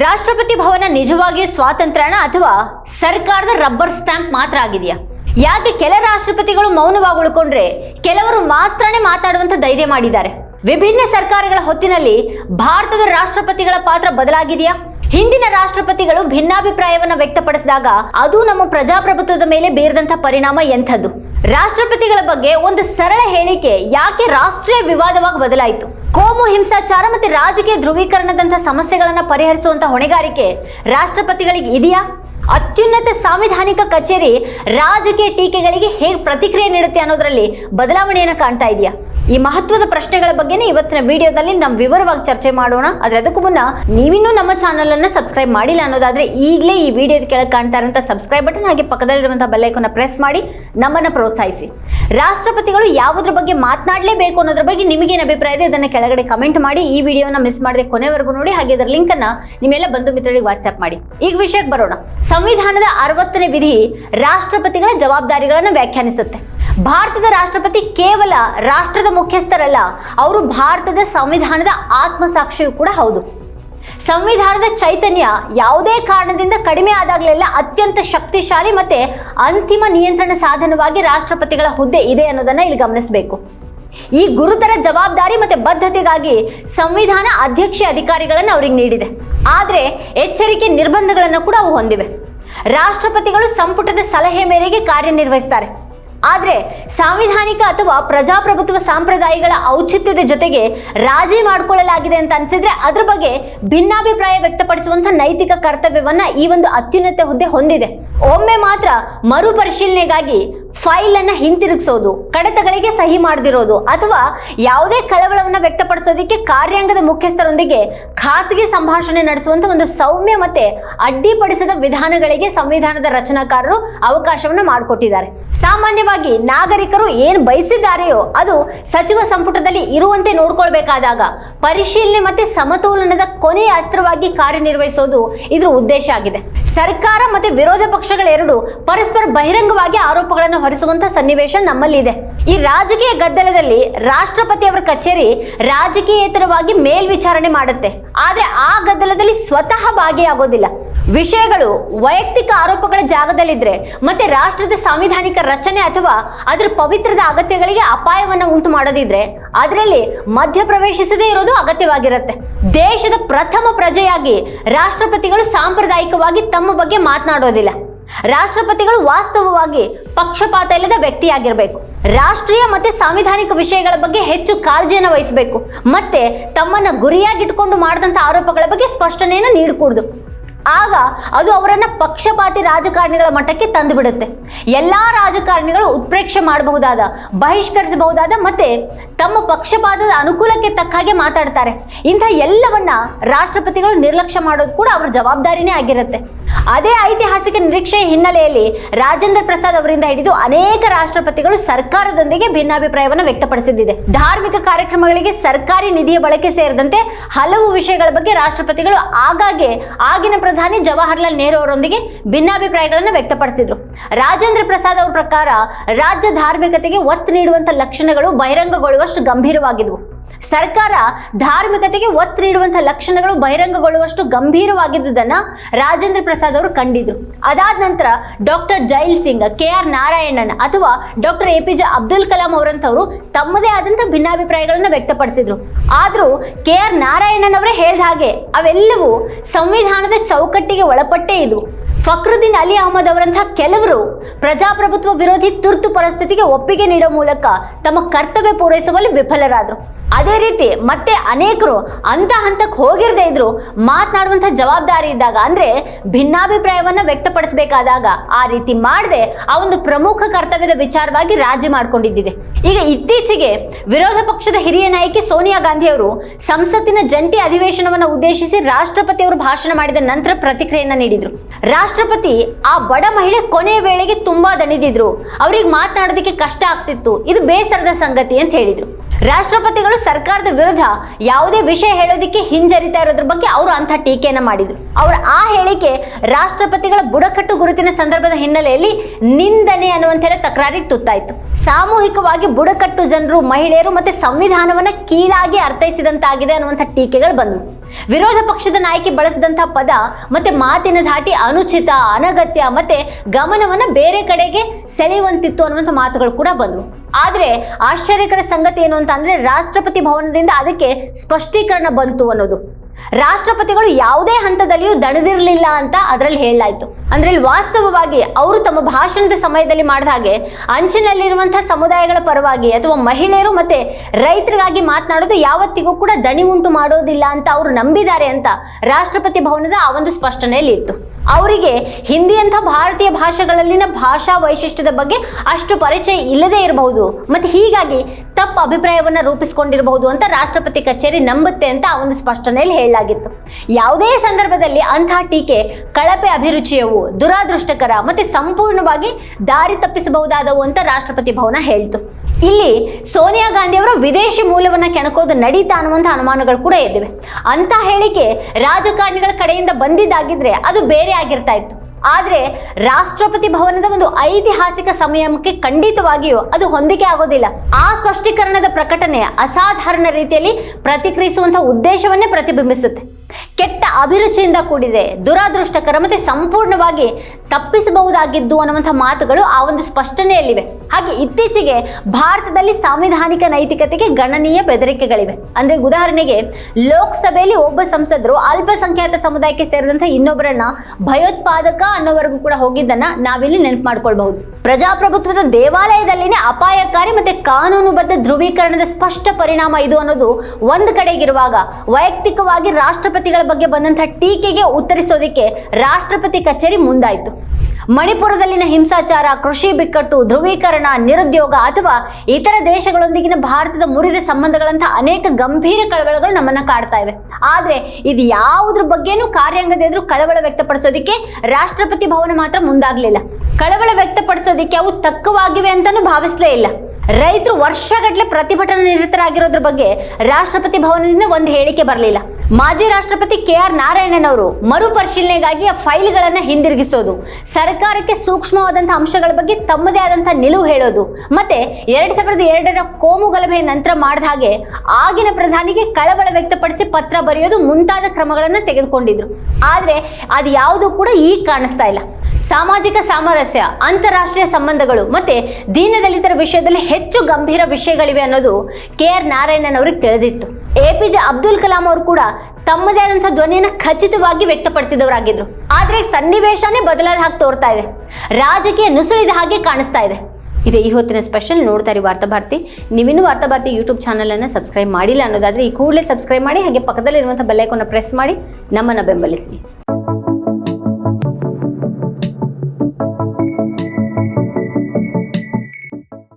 ರಾಷ್ಟ್ರಪತಿ ಭವನ ನಿಜವಾಗಿ ಸ್ವಾತಂತ್ರ್ಯನ ಅಥವಾ ಸರ್ಕಾರದ ರಬ್ಬರ್ ಸ್ಟ್ಯಾಂಪ್ ಮಾತ್ರ ಆಗಿದೆಯಾ? ಯಾಕೆ ಕೆಲ ರಾಷ್ಟ್ರಪತಿಗಳು ಮೌನವಾಗಿ ಉಳ್ಕೊಂಡ್ರೆ ಕೆಲವರು ಮಾತ್ರನೇ ಮಾತಾಡುವಂತ ಧೈರ್ಯ ಮಾಡಿದ್ದಾರೆ? ವಿಭಿನ್ನ ಸರ್ಕಾರಗಳ ಹೊತ್ತಿನಲ್ಲಿ ಭಾರತದ ರಾಷ್ಟ್ರಪತಿಗಳ ಪಾತ್ರ ಬದಲಾಗಿದೆಯಾ? ಹಿಂದಿನ ರಾಷ್ಟ್ರಪತಿಗಳು ಭಿನ್ನಾಭಿಪ್ರಾಯವನ್ನು ವ್ಯಕ್ತಪಡಿಸಿದಾಗ ಅದು ನಮ್ಮ ಪ್ರಜಾಪ್ರಭುತ್ವದ ಮೇಲೆ ಬೀರಿದಂಥ ಪರಿಣಾಮ ಎಂಥದ್ದು? ರಾಷ್ಟ್ರಪತಿಗಳ ಬಗ್ಗೆ ಒಂದು ಸರಳ ಹೇಳಿಕೆ ಯಾಕೆ ರಾಷ್ಟ್ರೀಯ ವಿವಾದವಾಗಿ ಬದಲಾಯಿತು? ಕೋಮು ಹಿಂಸಾಚಾರ ಮತ್ತು ರಾಜಕೀಯ ಧ್ರುವೀಕರಣದಂತಹ ಸಮಸ್ಯೆಗಳನ್ನು ಪರಿಹರಿಸುವಂತಹ ಹೊಣೆಗಾರಿಕೆ ರಾಷ್ಟ್ರಪತಿಗಳಿಗೆ ಇದೆಯಾ? ಅತ್ಯುನ್ನತ ಸಾಂವಿಧಾನಿಕ ಕಚೇರಿ ರಾಜಕೀಯ ಟೀಕೆಗಳಿಗೆ ಹೇಗೆ ಪ್ರತಿಕ್ರಿಯೆ ನೀಡುತ್ತೆ ಅನ್ನೋದರಲ್ಲಿ ಬದಲಾವಣೆಯನ್ನು ಕಾಣ್ತಾ ಇದೆಯಾ? ಈ ಮಹತ್ವದ ಪ್ರಶ್ನೆಗಳ ಬಗ್ಗೆನೇ ಇವತ್ತಿನ ವಿಡಿಯೋದಲ್ಲಿ ನಾವು ವಿವರವಾಗಿ ಚರ್ಚೆ ಮಾಡೋಣ. ಆದ್ರೆ ಅದಕ್ಕೂ ಮುನ್ನ ನೀವಿನ್ನೂ ನಮ್ಮ ಚಾನಲ್ ಅನ್ನ ಸಬ್ಸ್ಕ್ರೈಬ್ ಮಾಡಿಲ್ಲ ಅನ್ನೋದಾದ್ರೆ ಈಗಲೇ ಈ ವಿಡಿಯೋದ ಕೆಳಗೆ ಕಾಣ್ತಾ ಇರುವಂತ ಸಬ್ಸ್ಕ್ರೈಬ್ ಬಟನ್ ಹಾಗೆ ಪಕ್ಕದಲ್ಲಿರುವಂತಹ ಬೆಲ್ಲೈಕನ್ನ ಪ್ರೆಸ್ ಮಾಡಿ ನಮ್ಮನ್ನ ಪ್ರೋತ್ಸಾಹಿಸಿ. ರಾಷ್ಟ್ರಪತಿಗಳು ಯಾವುದ್ರ ಬಗ್ಗೆ ಮಾತನಾಡಲೇಬೇಕು ಅನ್ನೋದ್ರ ಬಗ್ಗೆ ನಿಮಗೇನು ಅಭಿಪ್ರಾಯ ಇದೆ ಅದನ್ನ ಕೆಳಗಡೆ ಕಮೆಂಟ್ ಮಾಡಿ ಈ ವಿಡಿಯೋನ ಮಿಸ್ ಮಾಡದೆ ಕೊನೆವರೆಗೂ ನೋಡಿ. ಹಾಗೆ ಇದರ ಲಿಂಕ್ ಅನ್ನ ನಿಮ್ಮೆಲ್ಲ ಬಂಧು ಮಿತ್ರರಿಗೆ ವಾಟ್ಸ್ಆಪ್ ಮಾಡಿ. ಈಗ ವಿಷಯಕ್ಕೆ ಬರೋಣ. ಸಂವಿಧಾನದ ಅರವತ್ತನೇ ವಿಧಿ ರಾಷ್ಟ್ರಪತಿಗಳ ಜವಾಬ್ದಾರಿಗಳನ್ನು ವ್ಯಾಖ್ಯಾನಿಸುತ್ತೆ. ಭಾರತದ ರಾಷ್ಟ್ರಪತಿ ಕೇವಲ ರಾಷ್ಟ್ರದ ಮುಖ್ಯಸ್ಥರಲ್ಲ, ಅವರು ಭಾರತದ ಸಂವಿಧಾನದ ಆತ್ಮಸಾಕ್ಷಿಯೂ ಕೂಡ ಹೌದು. ಸಂವಿಧಾನದ ಚೈತನ್ಯ ಯಾವುದೇ ಕಾರಣದಿಂದ ಕಡಿಮೆ ಆದಾಗಲೆಲ್ಲ ಅತ್ಯಂತ ಶಕ್ತಿಶಾಲಿ ಮತ್ತೆ ಅಂತಿಮ ನಿಯಂತ್ರಣ ಸಾಧನವಾಗಿ ರಾಷ್ಟ್ರಪತಿಗಳ ಹುದ್ದೆ ಇದೆ ಅನ್ನೋದನ್ನ ಇಲ್ಲಿ ಗಮನಿಸಬೇಕು. ಈ ಗುರುತರ ಜವಾಬ್ದಾರಿ ಮತ್ತೆ ಬದ್ಧತೆಗಾಗಿ ಸಂವಿಧಾನ ಅಧ್ಯಕ್ಷ ಅಧಿಕಾರಿಗಳನ್ನು ಅವರಿಗೆ ನೀಡಿದೆ. ಆದರೆ ಎಚ್ಚರಿಕೆ ನಿರ್ಬಂಧಗಳನ್ನು ಕೂಡ ಅವು ಹೊಂದಿವೆ. ರಾಷ್ಟ್ರಪತಿಗಳು ಸಂಪುಟದ ಸಲಹೆ ಮೇರೆಗೆ ಕಾರ್ಯನಿರ್ವಹಿಸ್ತಾರೆ. ಆದರೆ ಸಾಂವಿಧಾನಿಕ ಅಥವಾ ಪ್ರಜಾಪ್ರಭುತ್ವ ಸಂಪ್ರದಾಯಗಳ ಔಚಿತ್ಯದ ಜೊತೆಗೆ ರಾಜಿ ಮಾಡಿಕೊಳ್ಳಲಾಗಿದೆ ಅಂತ ಅನ್ಸಿದ್ರೆ ಅದ್ರ ಬಗ್ಗೆ ಭಿನ್ನಾಭಿಪ್ರಾಯ ವ್ಯಕ್ತಪಡಿಸುವಂತ ನೈತಿಕ ಕರ್ತವ್ಯವನ್ನ ಈ ಒಂದು ಅತ್ಯುನ್ನತ ಹುದ್ದೆ ಹೊಂದಿದೆ. ಒಮ್ಮೆ ಮಾತ್ರ ಮರುಪರಿಶೀಲನೆಗಾಗಿ ಫೈಲ್ ಅನ್ನ ಹಿಂತಿರುಗಿಸೋದು, ಕಡತಗಳಿಗೆ ಸಹಿ ಮಾಡದಿರೋದು, ಅಥವಾ ಯಾವುದೇ ಕಳವಳವನ್ನು ವ್ಯಕ್ತಪಡಿಸೋದಕ್ಕೆ ಕಾರ್ಯಾಂಗದ ಮುಖ್ಯಸ್ಥರೊಂದಿಗೆ ಖಾಸಗಿ ಸಂಭಾಷಣೆ ನಡೆಸುವಂತ ಒಂದು ಸೌಮ್ಯ ಮತ್ತೆ ಅಡ್ಡಿಪಡಿಸದ ವಿಧಾನಗಳಿಗೆ ಸಂವಿಧಾನದ ರಚನಾಕಾರರು ಅವಕಾಶವನ್ನು ಮಾಡಿಕೊಟ್ಟಿದ್ದಾರೆ. ಸಾಮಾನ್ಯವಾಗಿ ನಾಗರಿಕರು ಏನು ಬಯಸಿದ್ದಾರೆಯೋ ಅದು ಸಚಿವ ಸಂಪುಟದಲ್ಲಿ ಇರುವಂತೆ ನೋಡ್ಕೊಳ್ಬೇಕಾದಾಗ ಪರಿಶೀಲನೆ ಮತ್ತೆ ಸಮತೋಲನದ ಕೊನೆಯ ಅಸ್ತ್ರವಾಗಿ ಕಾರ್ಯನಿರ್ವಹಿಸೋದು ಇದ್ರ ಉದ್ದೇಶ ಆಗಿದೆ. ಸರ್ಕಾರ ಮತ್ತೆ ವಿರೋಧ ಪಕ್ಷಗಳೆರಡು ಪರಸ್ಪರ ಬಹಿರಂಗವಾಗಿ ಆರೋಪಗಳನ್ನು ಹೊರಿಸುವಂತ ಸನ್ನಿವೇಶ ನಮ್ಮಲ್ಲಿದೆ. ಈ ರಾಜಕೀಯ ಗದ್ದಲದಲ್ಲಿ ರಾಷ್ಟ್ರಪತಿ ಅವರ ಕಚೇರಿ ರಾಜಕೀಯೇತರವಾಗಿ ಮೇಲ್ವಿಚಾರಣೆ ಮಾಡುತ್ತೆ. ಆದ್ರೆ ಆ ಗದ್ದಲದಲ್ಲಿ ಸ್ವತಃ ಭಾಗಿಯಾಗೋದಿಲ್ಲ. ವಿಷಯಗಳು ವೈಯಕ್ತಿಕ ಆರೋಪಗಳ ಜಾಗದಲ್ಲಿದ್ರೆ ಮತ್ತೆ ರಾಷ್ಟ್ರದ ಸಾಂವಿಧಾನಿಕ ರಚನೆ ಅಥವಾ ಅದರ ಪವಿತ್ರದ ಅಗತ್ಯಗಳಿಗೆ ಅಪಾಯವನ್ನು ಉಂಟು ಮಾಡೋದಿದ್ರೆ ಅದರಲ್ಲಿ ಮಧ್ಯಪ್ರವೇಶಿಸದೇ ಇರೋದು ಅಗತ್ಯವಾಗಿರುತ್ತೆ. ದೇಶದ ಪ್ರಥಮ ಪ್ರಜೆಯಾಗಿ ರಾಷ್ಟ್ರಪತಿಗಳು ಸಾಂಪ್ರದಾಯಿಕವಾಗಿ ತಮ್ಮ ಬಗ್ಗೆ ಮಾತನಾಡೋದಿಲ್ಲ. ರಾಷ್ಟ್ರಪತಿಗಳು ವಾಸ್ತವವಾಗಿ ಪಕ್ಷಪಾತ ಇಲ್ಲದ ವ್ಯಕ್ತಿಯಾಗಿರಬೇಕು. ರಾಷ್ಟ್ರೀಯ ಮತ್ತೆ ಸಾಂವಿಧಾನಿಕ ವಿಷಯಗಳ ಬಗ್ಗೆ ಹೆಚ್ಚು ಕಾಳಜಿಯನ್ನು ವಹಿಸಬೇಕು. ಮತ್ತೆ ತಮ್ಮನ್ನ ಗುರಿಯಾಗಿಟ್ಕೊಂಡು ಮಾಡಿದಂಥ ಆರೋಪಗಳ ಬಗ್ಗೆ ಸ್ಪಷ್ಟನೆಯನ್ನು ನೀಡಕೂಡ್ದು ಆಗ ಅದು ಅವರನ್ನ ಪಕ್ಷಪಾತಿ ರಾಜಕಾರಣಿಗಳ ಮಟ್ಟಕ್ಕೆ ತಂದು ಬಿಡುತ್ತೆ ಎಲ್ಲ ರಾಜಕಾರಣಿಗಳು ಉತ್ಪ್ರೇಕ್ಷೆ ಮಾಡಬಹುದಾದ, ಬಹಿಷ್ಕರಿಸಬಹುದಾದ ಮತ್ತೆ ತಮ್ಮ ಪಕ್ಷಪಾತದ ಅನುಕೂಲಕ್ಕೆ ತಕ್ಕ ಹಾಗೆ ಮಾತಾಡ್ತಾರೆ. ಇಂಥ ಎಲ್ಲವನ್ನ ರಾಷ್ಟ್ರಪತಿಗಳು ನಿರ್ಲಕ್ಷ್ಯ ಮಾಡೋದು ಕೂಡ ಅವರ ಜವಾಬ್ದಾರಿನೇ ಆಗಿರುತ್ತೆ. ಅದೇ ಐತಿಹಾಸಿಕ ನಿರೀಕ್ಷೆಯ ಹಿನ್ನೆಲೆಯಲ್ಲಿ ರಾಜೇಂದ್ರ ಪ್ರಸಾದ್ ಅವರಿಂದ ಹಿಡಿದು ಅನೇಕ ರಾಷ್ಟ್ರಪತಿಗಳು ಸರ್ಕಾರದೊಂದಿಗೆ ಭಿನ್ನಾಭಿಪ್ರಾಯವನ್ನು ವ್ಯಕ್ತಪಡಿಸಿದ್ದಿದೆ. ಧಾರ್ಮಿಕ ಕಾರ್ಯಕ್ರಮಗಳಿಗೆ ಸರ್ಕಾರಿ ನಿಧಿಯ ಬಳಕೆ ಸೇರಿದಂತೆ ಹಲವು ವಿಷಯಗಳ ಬಗ್ಗೆ ರಾಷ್ಟ್ರಪತಿಗಳು ಆಗಾಗ್ಗೆ ಆಗಿನ ಪ್ರಧಾನಿ ಜವಾಹರ್ಲಾಲ್ ನೆಹರು ಅವರೊಂದಿಗೆ ಭಿನ್ನಾಭಿಪ್ರಾಯಗಳನ್ನು ವ್ಯಕ್ತಪಡಿಸಿದ್ರು. ರಾಜೇಂದ್ರ ಪ್ರಸಾದ್ ಅವರ ಪ್ರಕಾರ ರಾಜ್ಯ ಧಾರ್ಮಿಕತೆಗೆ ಒತ್ತು ನೀಡುವಂತ ಲಕ್ಷಣಗಳು ಬಹಿರಂಗಗೊಳ್ಳುವಷ್ಟು ಗಂಭೀರವಾಗಿದ್ವು. ಸರ್ಕಾರ ಧಾರ್ಮಿಕತೆಗೆ ಒತ್ತು ನೀಡುವಂತಹ ಲಕ್ಷಣಗಳು ಬಹಿರಂಗಗೊಳ್ಳುವಷ್ಟು ಗಂಭೀರವಾಗಿದ್ದುದನ್ನ ರಾಜೇಂದ್ರ ಪ್ರಸಾದ್ ಅವರು ಕಂಡಿದ್ರು. ಅದಾದ ನಂತರ doctor Zail Singh K R Narayanan ಅಥವಾ doctor A P J Abdul Kalam ಅವರಂತವರು ತಮ್ಮದೇ ಆದಂತ ಭಿನ್ನಾಭಿಪ್ರಾಯಗಳನ್ನು ವ್ಯಕ್ತಪಡಿಸಿದ್ರು. ಆದರೂ ಕೆ ಆರ್ ನಾರಾಯಣನ್ ಅವರೇ ಹೇಳಿದ ಹಾಗೆ ಅವೆಲ್ಲವೂ ಸಂವಿಧಾನದ ಚೌಕಟ್ಟಿಗೆ ಒಳಪಟ್ಟೇ ಇದು. ಫಕ್ರುದ್ದೀನ್ ಅಲಿ ಅಹಮದ್ ಅವರಂತಹ ಕೆಲವರು ಪ್ರಜಾಪ್ರಭುತ್ವ ವಿರೋಧಿ ತುರ್ತು ಪರಿಸ್ಥಿತಿಗೆ ಒಪ್ಪಿಗೆ ನೀಡೋ ಮೂಲಕ ತಮ್ಮ ಕರ್ತವ್ಯ ಪೂರೈಸುವಲ್ಲಿ ವಿಫಲರಾದರು. ಅದೇ ರೀತಿ ಮತ್ತೆ ಅನೇಕರು ಅಂತ ಹಂತಕ್ಕೆ ಹೋಗಿರದೇ ಇದ್ರು, ಮಾತನಾಡುವಂಥ ಜವಾಬ್ದಾರಿ ಇದ್ದಾಗ, ಅಂದ್ರೆ ಭಿನ್ನಾಭಿಪ್ರಾಯವನ್ನ ವ್ಯಕ್ತಪಡಿಸಬೇಕಾದಾಗ ಆ ರೀತಿ ಮಾಡದೆ ಆ ಒಂದು ಪ್ರಮುಖ ಕರ್ತವ್ಯದ ವಿಚಾರವಾಗಿ ರಾಜಿ ಮಾಡಿಕೊಂಡಿದ್ದಿದೆ. ಈಗ ಇತ್ತೀಚೆಗೆ ವಿರೋಧ ಪಕ್ಷದ ಹಿರಿಯ ನಾಯಕಿ ಸೋನಿಯಾ ಗಾಂಧಿ ಅವರು ಸಂಸತ್ತಿನ ಜಂಟಿ ಅಧಿವೇಶನವನ್ನು ಉದ್ದೇಶಿಸಿ ರಾಷ್ಟ್ರಪತಿ ಅವರು ಭಾಷಣ ಮಾಡಿದ ನಂತರ ಪ್ರತಿಕ್ರಿಯೆಯನ್ನು ನೀಡಿದ್ರು. ರಾಷ್ಟ್ರಪತಿ ಆ ಬಡ ಮಹಿಳೆ ಕೊನೆಯ ವೇಳೆಗೆ ತುಂಬಾ ದಣಿದಿದ್ರು. ಅವ್ರಿಗೆ ಮಾತನಾಡೋದಕ್ಕೆ ಕಷ್ಟ ಆಗ್ತಿತ್ತು. ಇದು ಬೇಸರದ ಸಂಗತಿ ಅಂತ ಹೇಳಿದ್ರು. ರಾಷ್ಟ್ರಪತಿಗಳು ಸರ್ಕಾರದ ವಿರುದ್ಧ ಯಾವುದೇ ವಿಷಯ ಹೇಳೋದಕ್ಕೆ ಹಿಂಜರಿತಾ ಇರೋದ್ರ ಬಗ್ಗೆ ಅವರು ಅಂಥ ಟೀಕೆಯನ್ನ ಮಾಡಿದ್ರು. ಅವರ ಆ ಹೇಳಿಕೆ ರಾಷ್ಟ್ರಪತಿಗಳ ಬುಡಕಟ್ಟು ಗುರುತಿನ ಸಂದರ್ಭದ ಹಿನ್ನೆಲೆಯಲ್ಲಿ ನಿಂದನೆ ಅನ್ನುವಂಥೇಳಿ ತಕರಾರಿಗೆ ತುತ್ತಾಯಿತು. ಸಾಮೂಹಿಕವಾಗಿ ಬುಡಕಟ್ಟು ಜನರು, ಮಹಿಳೆಯರು ಮತ್ತೆ ಸಂವಿಧಾನವನ್ನ ಕೀಳಾಗಿ ಅರ್ಥೈಸಿದಂತಾಗಿದೆ ಅನ್ನುವಂಥ ಟೀಕೆಗಳು ಬಂದವು. ವಿರೋಧ ಪಕ್ಷದ ನಾಯಕಿ ಬಳಸಿದಂತಹ ಪದ ಮತ್ತೆ ಮಾತಿನ ಧಾಟಿ ಅನುಚಿತ, ಅನಗತ್ಯ ಮತ್ತೆ ಗಮನವನ್ನ ಬೇರೆ ಕಡೆಗೆ ಸೆಳೆಯುವಂತಿತ್ತು ಅನ್ನುವಂಥ ಮಾತುಗಳು ಕೂಡ ಬಂದವು. ಆದ್ರೆ ಆಶ್ಚರ್ಯಕರ ಸಂಗತಿ ಏನು ಅಂತ ಅಂದರೆ ರಾಷ್ಟ್ರಪತಿ ಭವನದಿಂದ ಅದಕ್ಕೆ ಸ್ಪಷ್ಟೀಕರಣ ಬಂತು ಅನ್ನೋದು. ರಾಷ್ಟ್ರಪತಿಗಳು ಯಾವುದೇ ಹಂತದಲ್ಲಿಯೂ ದಣದಿರಲಿಲ್ಲ ಅಂತ ಅದರಲ್ಲಿ ಹೇಳಲಾಯಿತು. ಅಂದ್ರೆ ವಾಸ್ತವವಾಗಿ ಅವರು ತಮ್ಮ ಭಾಷಣದ ಸಮಯದಲ್ಲಿ ಮಾಡಿದ ಹಾಗೆ ಅಂಚಿನಲ್ಲಿರುವಂತಹ ಸಮುದಾಯಗಳ ಪರವಾಗಿ ಅಥವಾ ಮಹಿಳೆಯರು ಮತ್ತೆ ರೈತರಿಗಾಗಿ ಮಾತನಾಡೋದು ಯಾವತ್ತಿಗೂ ಕೂಡ ದಣಿ ಉಂಟು ಮಾಡೋದಿಲ್ಲ ಅಂತ ಅವರು ನಂಬಿದ್ದಾರೆ ಅಂತ ರಾಷ್ಟ್ರಪತಿ ಭವನದ ಆ ಒಂದು ಸ್ಪಷ್ಟನೆಯಲ್ಲಿ ಇತ್ತು. ಅವರಿಗೆ ಹಿಂದಿಯಂಥ ಭಾರತೀಯ ಭಾಷೆಗಳಲ್ಲಿನ ಭಾಷಾ ವೈಶಿಷ್ಟ್ಯದ ಬಗ್ಗೆ ಅಷ್ಟು ಪರಿಚಯ ಇಲ್ಲದೆ ಇರಬಹುದು. ಮತ್ತೆ ಹೀಗಾಗಿ ತಪ್ಪು ಅಭಿಪ್ರಾಯವನ್ನು ರೂಪಿಸಿಕೊಂಡಿರಬಹುದು ಅಂತ ರಾಷ್ಟ್ರಪತಿ ಕಚೇರಿ ನಂಬುತ್ತೆ ಅಂತ ಆ ಒಂದು ಸ್ಪಷ್ಟನೆಯಲ್ಲಿ ಹೇಳಲಾಗಿತ್ತು. ಯಾವುದೇ ಸಂದರ್ಭದಲ್ಲಿ ಅಂತಹ ಟೀಕೆ ಕಳಪೆ ಅಭಿರುಚಿಯವು ದುರಾದೃಷ್ಟಕರ ಮತ್ತೆ ಸಂಪೂರ್ಣವಾಗಿ ದಾರಿ ತಪ್ಪಿಸಬಹುದಾದವು ಅಂತ ರಾಷ್ಟ್ರಪತಿ ಭವನ ಹೇಳ್ತು. ಇಲ್ಲಿ ಸೋನಿಯಾ ಗಾಂಧಿ ಅವರ ವಿದೇಶಿ ಮೂಲವನ್ನ ಕೆಣಕೋದು ನಡೀತಾ ಅನ್ನುವಂಥ ಅನುಮಾನಗಳು ಕೂಡ ಇದ್ದಿವೆ ಅಂತ ಹೇಳಿಕೆ ರಾಜಕಾರಣಿಗಳ ಕಡೆಯಿಂದ ಬಂದಿದ್ದಾಗಿದ್ರೆ ಅದು ಬೇರೆ ಆಗಿರ್ತಾ ಇತ್ತು. ಆದ್ರೆ ರಾಷ್ಟ್ರಪತಿ ಭವನದ ಒಂದು ಐತಿಹಾಸಿಕ ಸಮಯಕ್ಕೆ ಖಂಡಿತವಾಗಿಯೂ ಅದು ಹೊಂದಿಕೆ ಆಗೋದಿಲ್ಲ. ಆ ಸ್ಪಷ್ಟೀಕರಣದ ಪ್ರಕಟಣೆ ಅಸಾಧಾರಣ ರೀತಿಯಲ್ಲಿ ಪ್ರತಿಕ್ರಿಯಿಸುವಂತಹ ಉದ್ದೇಶವನ್ನೇ ಪ್ರತಿಬಿಂಬಿಸುತ್ತೆ. ಕೆಟ್ಟ ಅಭಿರುಚಿಯಿಂದ ಕೂಡಿದೆ. ದುರಾದೃಷ್ಟಕರ ಮತ್ತೆ ಸಂಪೂರ್ಣವಾಗಿ ತಪ್ಪಿಸಬಹುದಾಗಿದ್ದು ಅನ್ನುವಂಥ ಮಾತುಗಳು ಆ ಒಂದು ಸ್ಪಷ್ಟನೆಯಲ್ಲಿವೆ. ಹಾಗೆ ಇತ್ತೀಚೆಗೆ ಭಾರತದಲ್ಲಿ ಸಾಂವಿಧಾನಿಕ ನೈತಿಕತೆಗೆ ಗಣನೀಯ ಬೆದರಿಕೆಗಳಿವೆ. ಅಂದ್ರೆ ಉದಾಹರಣೆಗೆ ಲೋಕಸಭೆಯಲ್ಲಿ ಒಬ್ಬ ಸಂಸದರು ಅಲ್ಪಸಂಖ್ಯಾತ ಸಮುದಾಯಕ್ಕೆ ಸೇರಿದಂತೆ ಇನ್ನೊಬ್ಬರನ್ನ ಭಯೋತ್ಪಾದಕ ಅನ್ನೋವರೆಗೂ ಕೂಡ ಹೋಗಿದ್ದನ್ನ ನಾವಿಲ್ಲಿ ನೆನಪು ಮಾಡ್ಕೊಳ್ಬಹುದು. ಪ್ರಜಾಪ್ರಭುತ್ವದ ದೇವಾಲಯದಲ್ಲಿನೇ ಅಪಾಯಕಾರಿ ಮತ್ತೆ ಕಾನೂನುಬದ್ಧ ಧ್ರುವೀಕರಣದ ಸ್ಪಷ್ಟ ಪರಿಣಾಮ ಇದು ಅನ್ನೋದು ಒಂದು ಕಡೆಗಿರುವಾಗ ವೈಯಕ್ತಿಕವಾಗಿ ರಾಷ್ಟ್ರಪತಿಗಳ ಬಗ್ಗೆ ಬಂದಂತಹ ಟೀಕೆಗೆ ಉತ್ತರಿಸೋದಕ್ಕೆ ರಾಷ್ಟ್ರಪತಿ ಕಚೇರಿ ಮುಂದಾಯಿತು. ಮಣಿಪುರದಲ್ಲಿನ ಹಿಂಸಾಚಾರ, ಕೃಷಿ ಬಿಕ್ಕಟ್ಟು, ಧ್ರುವೀಕರಣ, ನಿರುದ್ಯೋಗ ಅಥವಾ ಇತರ ದೇಶಗಳೊಂದಿಗಿನ ಭಾರತದ ಮುರಿದ ಸಂಬಂಧಗಳಂತಹ ಅನೇಕ ಗಂಭೀರ ಕಳವಳಗಳು ನಮ್ಮನ್ನ ಕಾಡ್ತಾ ಇವೆ. ಆದ್ರೆ ಇದು ಯಾವುದ್ರ ಬಗ್ಗೆನೂ ಕಾರ್ಯಾಂಗದ ಎದುರು ಕಳವಳ ವ್ಯಕ್ತಪಡಿಸೋದಕ್ಕೆ ರಾಷ್ಟ್ರಪತಿ ಭವನ ಮಾತ್ರ ಮುಂದಾಗಲಿಲ್ಲ. ಕಳವಳ ವ್ಯಕ್ತಪಡಿಸೋದಕ್ಕೆ ಅವು ತಕ್ಕವಾಗಿವೆ ಅಂತಾನೂ ಭಾವಿಸಲೇ ಇಲ್ಲ. ರೈತರು ವರ್ಷಗಟ್ಟಲೆ ಪ್ರತಿಭಟನೆ ನಿರತರಾಗಿರೋದ್ರ ಬಗ್ಗೆ ರಾಷ್ಟ್ರಪತಿ ಭವನದಿಂದ ಒಂದು ಹೇಳಿಕೆ ಬರಲಿಲ್ಲ. ಮಾಜಿ ರಾಷ್ಟ್ರಪತಿ ಕೆ ಆರ್ ನಾರಾಯಣನ್ ಅವರು ಮರುಪರಿಶೀಲನೆಗಾಗಿ ಆ ಫೈಲ್ಗಳನ್ನ ಹಿಂದಿರುಗಿಸೋದು, ಸರ್ಕಾರಕ್ಕೆ ಸೂಕ್ಷ್ಮವಾದಂತಹ ಅಂಶಗಳ ಬಗ್ಗೆ ತಮ್ಮದೇ ಆದಂತಹ ನಿಲುವು ಹೇಳೋದು, ಮತ್ತೆ ಎರಡ್ ಸಾವಿರದ ಎರಡರ ಕೋಮು ಗಲಭೆ ನಂತರ ಮಾಡಿದ ಹಾಗೆ ಆಗಿನ ಪ್ರಧಾನಿಗೆ ಕಳವಳ ವ್ಯಕ್ತಪಡಿಸಿ ಪತ್ರ ಬರೆಯೋದು ಮುಂತಾದ ಕ್ರಮಗಳನ್ನ ತೆಗೆದುಕೊಂಡಿದ್ರು. ಆದ್ರೆ ಅದು ಯಾವುದು ಕೂಡ ಈಗ ಕಾಣಿಸ್ತಾ ಇಲ್ಲ. ಸಾಮಾಜಿಕ ಸಾಮರಸ್ಯ, ಅಂತಾರಾಷ್ಟ್ರೀಯ ಸಂಬಂಧಗಳು ಮತ್ತೆ ದೀನದಲಿತರ ವಿಷಯದಲ್ಲಿ ಹೆಚ್ಚು ಗಂಭೀರ ವಿಷಯಗಳಿವೆ ಅನ್ನೋದು ಕೆ ಆರ್ ನಾರಾಯಣನ್ ಅವ್ರಿಗೆ ತಿಳಿದಿತ್ತು. A P J Abdul Kalam ಅವರು ಕೂಡ ತಮ್ಮದೇ ಆದಂತಹ ಧ್ವನಿಯನ್ನು ಖಚಿತವಾಗಿ ವ್ಯಕ್ತಪಡಿಸಿದವರಾಗಿದ್ರು. ಆದ್ರೆ ಸನ್ನಿವೇಶನೇ ಬದಲಾದ ಹಾಗೆ ತೋರ್ತಾ ಇದೆ. ರಾಜಕೀಯ ನುಸುಳಿದ ಹಾಗೆ ಕಾಣಿಸ್ತಾ ಇದೆ. ಇದೆ ಈ ಹೊತ್ತಿನ ಸ್ಪೆಷಲ್ ನೋಡ್ತಾ ಇರಿ ವಾರ್ತಾಭಾರತಿ ನೀವಿನ್ನೂ ವಾರ್ತಾಭಾರತಿ ಯೂಟ್ಯೂಬ್ ಚಾನಲನ್ನು ಸಬ್ಸ್ಕ್ರೈಬ್ ಮಾಡಿಲ್ಲ ಅನ್ನೋದಾದ್ರೆ ಈ ಕೂಡಲೇ ಸಬ್ಸ್ಕ್ರೈಬ್ ಮಾಡಿ, ಹಾಗೆ ಪಕ್ಕದಲ್ಲಿರುವಂಥ ಬೆಲ್ಲೈಕನ್ನು ಪ್ರೆಸ್ ಮಾಡಿ, ನಮ್ಮನ್ನು ಬೆಂಬಲಿಸಿ.